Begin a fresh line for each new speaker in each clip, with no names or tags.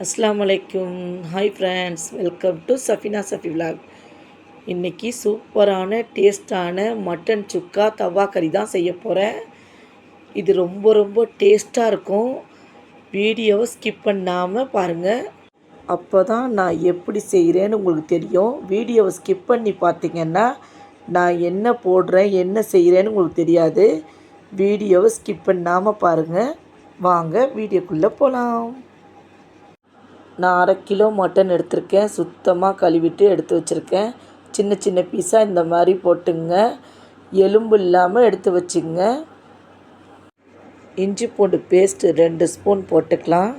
அஸ்ஸலாமு அலைக்கும் hi friends welcome to Safina Safi vlog இன்றைக்கி சூப்பரான டேஸ்டான மட்டன் சுக்கா தவா கறி தான் செய்ய போகிறேன் இது ரொம்ப ரொம்ப டேஸ்ட்டாக இருக்கும். வீடியோவை ஸ்கிப் பண்ணாமல் பாருங்கள் அப்போ தான் நான் எப்படி செய்கிறேன்னு உங்களுக்கு தெரியும். வீடியோவை ஸ்கிப் பண்ணி பார்த்திங்கன்னா நான் என்ன போடுறேன் என்ன செய்கிறேன்னு உங்களுக்கு தெரியாது. வீடியோவை ஸ்கிப் பண்ணாமல் பாருங்கள் வாங்க வீடியோக்குள்ளே போகலாம் நான் அரை கிலோ மட்டன் எடுத்திருக்கேன். சுத்தமாக கழுவிட்டு எடுத்து வச்சுருக்கேன். சின்ன சின்ன பீஸாக இந்த மாதிரி போட்டுங்க. எலும்பு இல்லாமல் எடுத்து வச்சுங்க. இஞ்சி பூண்டு பேஸ்ட்டு ரெண்டு ஸ்பூன் போட்டுக்கலாம்.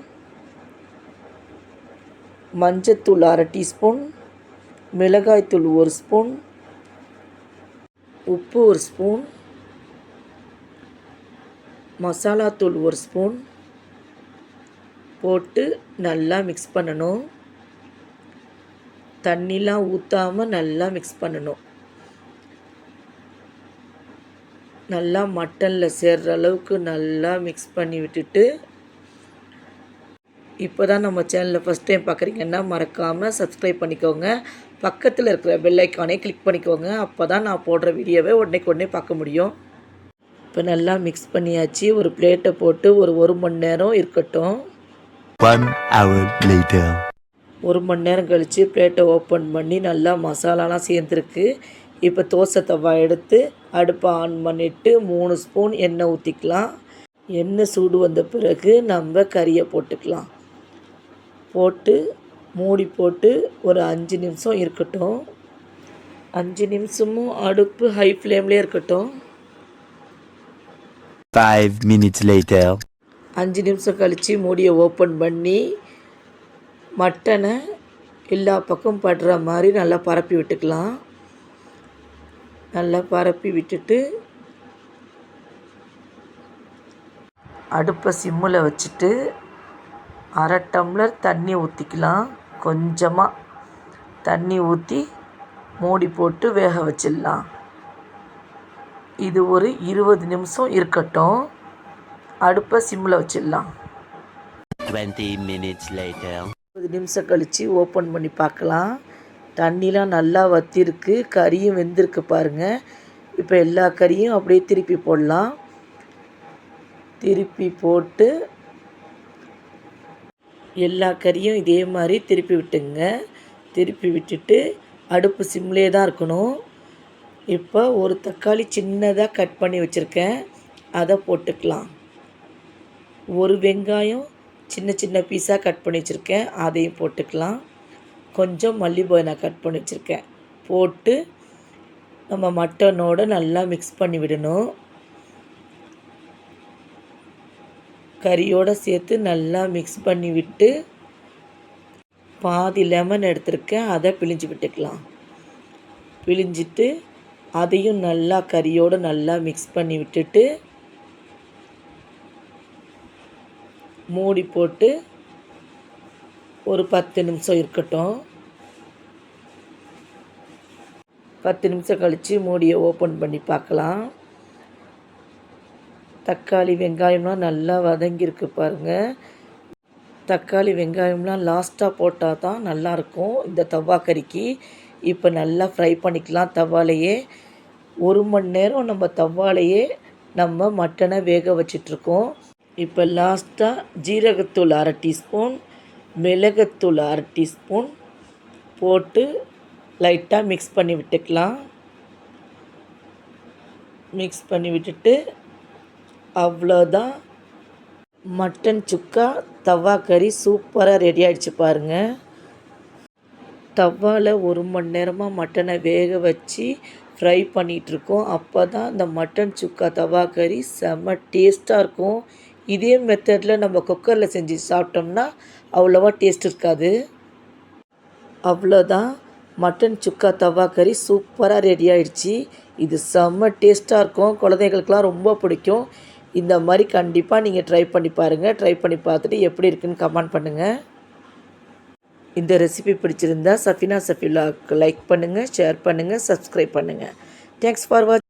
மஞ்சத்தூள் அரை டீஸ்பூன். மிளகாய்த்தூள் ஒரு ஸ்பூன். உப்பு ஒரு ஸ்பூன். மசாலாத்தூள் ஒரு ஸ்பூன். போட்டு நல்லா மிக்ஸ் பண்ணணும். தண்ணிலாம் ஊற்றாமல் நல்லா மிக்ஸ் பண்ணணும். நல்லா மட்டனில் சேர்ற அளவுக்கு நல்லா மிக்ஸ் பண்ணி விட்டுட்டு இப்போ தான் நம்ம சேனலில் ஃபஸ்ட் டைம் பார்க்குறீங்கன்னா மறக்காமல் சப்ஸ்கிரைப் பண்ணிக்கோங்க. பக்கத்தில் இருக்கிற பெல்லைக்கானே கிளிக் பண்ணிக்கோங்க. அப்போ தான் நான் போடுற வீடியோவை உடனேக்கு உடனே பார்க்க முடியும். இப்போ நல்லா மிக்ஸ் பண்ணியாச்சு. ஒரு பிளேட்டை போட்டு ஒரு ஒரு மணி நேரம் இருக்கட்டும்.
One hour later.
ஒரு மணி நேரம் கழித்து பிளேட்டை ஓப்பன் பண்ணி நல்லா மசாலாலாம் சேர்ந்துருக்கு. இப்போ தோசை தவா எடுத்து அடுப்பை ஆன் பண்ணிவிட்டு மூணு ஸ்பூன் எண்ணெய் ஊற்றிக்கலாம் எண்ணெய் சூடு வந்த பிறகு நம்ம கறியை போட்டுக்கலாம். போட்டு மூடி போட்டு ஒரு அஞ்சு நிமிஷம் இருக்கட்டும். அஞ்சு நிமிஷமும் அடுப்பு ஹை ஃப்ளேம்லேயே இருக்கட்டும்.
Five minutes later.
அஞ்சு நிமிஷம் கழித்து மூடியை ஓப்பன் பண்ணி மட்டனை எல்லா பக்கம் படுற மாதிரி நல்லா பரப்பி விட்டுக்கலாம். நல்லா பரப்பி விட்டுட்டு அடுப்பை சிம்மில் வச்சுட்டு அரை டம்ளர் தண்ணி ஊற்றிக்கலாம் கொஞ்சமாக தண்ணி ஊற்றி மூடி போட்டு வேக வச்சிடலாம். இது ஒரு இருபது நிமிஷம் இருக்கட்டும். அடுப்பை சிம்மில் வச்சிடலாம்.
Twenty minutes later.
இருபது நிமிஷம் கழித்து ஓப்பன் பண்ணி பார்க்கலாம். தண்ணிலாம் நல்லா வத்திருக்கு. கறியும் வெந்திருக்கு பாருங்கள் இப்போ எல்லா கறியும் அப்படியே திருப்பி போடலாம். திருப்பி போட்டு எல்லா கறியும் இதே மாதிரி திருப்பி விட்டுங்க. திருப்பி விட்டுட்டு அடுப்பு சிம்லே தான் இருக்கணும். இப்போ ஒரு தக்காளி சின்னதாக கட் பண்ணி வச்சுருக்கேன். அதை போட்டுக்கலாம். ஒரு வெங்காயம் சின்ன சின்ன பீஸாக கட் பண்ணி வச்சுருக்கேன். அதையும் போட்டுக்கலாம். கொஞ்சம் மல்லிப்பூ நான் கட் பண்ணி வச்சுருக்கேன். போட்டு நம்ம மட்டனோடு நல்லா மிக்ஸ் பண்ணி விடணும். கறியோடு சேர்த்து நல்லா மிக்ஸ் பண்ணி விட்டு பாதி லெமன் எடுத்திருக்கேன். அதை பிழிஞ்சு விட்டுக்கலாம். பிழிஞ்சிட்டு அதையும் நல்லா கறியோடு நல்லா மிக்ஸ் பண்ணி விட்டுட்டு மூடி போட்டு ஒரு பத்து நிமிஷம் இருக்கட்டும். பத்து நிமிஷம் கழித்து மூடியை ஓப்பன் பண்ணி பார்க்கலாம். தக்காளி வெங்காயம்லாம் நல்லா வதங்கியிருக்கு பாருங்கள் தக்காளி வெங்காயம்லாம் லாஸ்ட்டாக போட்டால் தான் நல்லாயிருக்கும். இந்த தவா கறிக்கு இப்போ நல்லா ஃப்ரை பண்ணிக்கலாம் தவாலையே. ஒரு மணி நேரம் நம்ம தவாலையே நம்ம மட்டனை வேக வச்சிட்ருக்கோம். இப்போ லாஸ்ட்டாக ஜீரகத்தூள் அரை டீஸ்பூன் மிளகுத்தூள் அரை டீஸ்பூன் போட்டு லைட்டாக மிக்ஸ் பண்ணி விட்டுக்கலாம். மிக்ஸ் பண்ணி விட்டுட்டு அவ்வளோதான் மட்டன் சுக்கா தவா கறி சூப்பராக ரெடி ஆகிடுச்சு பாருங்கள் தவாவில் ஒரு மணி நேரமாக மட்டனை வேக வச்சு ஃப்ரை பண்ணிகிட்ருக்கோம் அப்போ தான் இந்த மட்டன் சுக்கா தவா கறி செம்ம டேஸ்ட்டாக இருக்கும். இதே மெத்தடில் நம்ம குக்கரில் செஞ்சு சாப்பிட்டோம்னா அவ்வளோவா டேஸ்ட் இருக்காது. அவ்வளோதான் மட்டன் சுக்கா தவா கறி சூப்பராக ரெடி ஆயிடுச்சு இது செம்ம டேஸ்ட்டாக இருக்கும். குழந்தைகளுக்கெலாம் ரொம்ப பிடிக்கும். இந்த மாதிரி கண்டிப்பாக நீங்கள் ட்ரை பண்ணி பாருங்கள் ட்ரை பண்ணி பார்த்துட்டு எப்படி இருக்குன்னு கமெண்ட் பண்ணுங்கள் இந்த ரெசிபி பிடிச்சிருந்தா சஃபினா சஃபிலாவுக்கு லைக் பண்ணுங்கள் ஷேர் பண்ணுங்கள் சப்ஸ்கிரைப் பண்ணுங்கள் தேங்க்ஸ் ஃபார் வாட்ச்